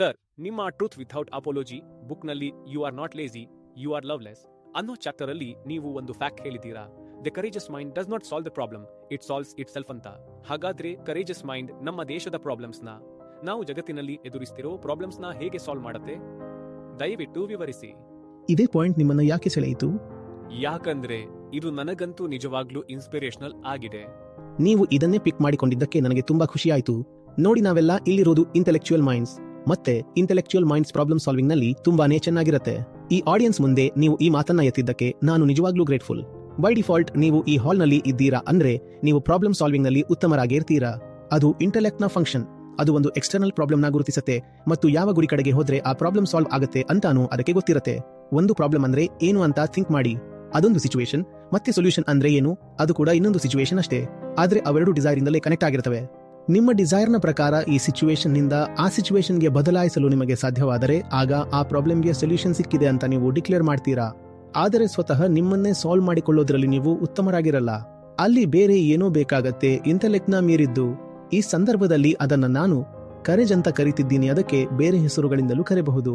Sir ನಿಮ್ಮ truth without apology ಬುಕ್ನಲ್ಲಿ you are not lazy you are loveless ಅನ್ನೋ chapter ಅಲ್ಲಿ ನೀವು ಒಂದು fact ಹೇಳಿದ್ದೀರಾ? The courageous mind does not solve the problem it solves itself ಅಂತ. ಹಾಗಾದ್ರೆ ಕರೇಜಸ್ ಮೈಂಡ್ ನಮ್ಮ ದೇಶದ ಪ್ರಾಬ್ಲಮ್ಸ್ನ ನಾವು ಜಗತ್ತಿನಲ್ಲಿ ಎದುರಿಸ್ತಿರೋ ಪ್ರಾಬ್ಲಮ್ಸ್ನ ಹೇಗೆ ಸಾಲ್ವ್ ಮಾಡುತ್ತೆ? ದಯವಿಟ್ಟು ವಿವರಿಸಿ. ಇದೇ ಪಾಯಿಂಟ್ ನಿಮ್ಮನ್ನ ಯಾಕೆ ಸೆಳೆಯಿತು? ಯಾಕಂದ್ರೆ ಇದು ನನಗಂತೂ ನಿಜವಾಗ್ಲೂ ಇನ್ಸ್ಪಿರೇಷನಲ್ ಆಗಿದೆ. ನೀವು ಇದನ್ನೇ ಪಿಕ್ ಮಾಡಿಕೊಂಡಿದ್ದಕ್ಕೆ ನನಗೆ ತುಂಬಾ ಖುಷಿಯಾಯಿತು. ನೋಡಿ ನಾವೆಲ್ಲ ಇಲ್ಲಿರೋದು ಇಂಟೆಲೆಕ್ಚುಯಲ್ ಮೈಂಡ್ಸ್ ಮತ್ತೆ ಇಂಟೆಲೆಕ್ಚುಯಲ್ ಮೈಂಡ್ಸ್ ಪ್ರಾಬ್ಲಮ್ ಸಾಲ್ವಿಂಗ್ನಲ್ಲಿ ತುಂಬಾನೇ ಚೆನ್ನಾಗಿರುತ್ತೆ. ಈ ಆಡಿಯನ್ಸ್ ಮುಂದೆ ನೀವು ಈ ಮಾತನ್ನ ಎತ್ತಿದ್ದಕ್ಕೆ ನಾನು ನಿಜವಾಗ್ಲೂ ಗ್ರೇಟ್ಫುಲ್ ಬೈ ಡಿಫಾಲ್ಟ್ ನೀವು ಈ ಹಾಲ್ನಲ್ಲಿ ಇದ್ದೀರಾ ಅಂದ್ರೆ ನೀವು ಪ್ರಾಬ್ಲಮ್ ಸಾಲ್ವಿಂಗ್ನಲ್ಲಿ ಉತ್ತಮರಾಗಿರ್ತೀರಾ ಅದು ಇಂಟೆಲೆಕ್ಟ್ನ ಫಂಕ್ಷನ್ ಅದು ಒಂದು ಎಕ್ಸ್ಟರ್ನಲ್ ಪ್ರಾಬ್ಲಮ್ನ ಗುರುತಿಸುತ್ತೆ ಮತ್ತು ಯಾವ ಗುರಿ ಕಡೆಗೆ ಹೋದ್ರೆ ಆ ಪ್ರಾಬ್ಲಮ್ ಸಾಲ್ವ್ ಆಗುತ್ತೆ ಅಂತಾನು ಅದಕ್ಕೆ ಗೊತ್ತಿರುತ್ತೆ. ಒಂದು ಪ್ರಾಬ್ಲಮ್ ಅಂದ್ರೆ ಏನು ಅಂತ ಥಿಂಕ್ ಮಾಡಿ. ಅದೊಂದು ಸಿಚುವೇಶನ್ ಮತ್ತೆ ಸೊಲ್ಯೂಷನ್ ಅಂದ್ರೆ ಏನು, ಅದು ಕೂಡ ಇನ್ನೊಂದು ಸಿಚುವೇಶನ್ ಅಷ್ಟೇ. ಆದ್ರೆ ಅವೆರಡು ಡಿಸೈರ್ ಇಂದಲೇ ಕನೆಕ್ಟ್ ಆಗಿರ್ತವೆ. ನಿಮ್ಮ ಡಿಸೈರ್ನ ಪ್ರಕಾರ ಈ ಸಿಚುವೇಶನ್ನಿಂದ ಆ ಸಿಚುವೇಶನ್ಗೆ ಬದಲಾಯಿಸಲು ನಿಮಗೆ ಸಾಧ್ಯವಾದರೆ ಆಗ ಆ ಪ್ರಾಬ್ಲಮ್ಗೆ ಸೊಲ್ಯೂಷನ್ ಸಿಕ್ಕಿದೆ ಅಂತ ನೀವು ಡಿಕ್ಲೇರ್ ಮಾಡ್ತೀರಾ? ಆದರೆ ಸ್ವತಃ ನಿಮ್ಮನ್ನೇ ಸಾಲ್ವ್ ಮಾಡಿಕೊಳ್ಳೋದ್ರಲ್ಲಿ ನೀವು ಉತ್ತಮರಾಗಿರಲ್ಲ. ಅಲ್ಲಿ ಬೇರೆ ಏನೋ ಬೇಕಾಗತ್ತೆ ಇಂಟೆಲೆಕ್ಟ್ನ ಮೀರಿದ್ದು. ಈ ಸಂದರ್ಭದಲ್ಲಿ ಅದನ್ನ ನಾನು ಕರೆಜ್ ಅಂತ ಕರಿತಿದ್ದೀನಿ, ಅದಕ್ಕೆ ಬೇರೆ ಹೆಸರುಗಳಿಂದಲೂ ಕರೆಬಹುದು.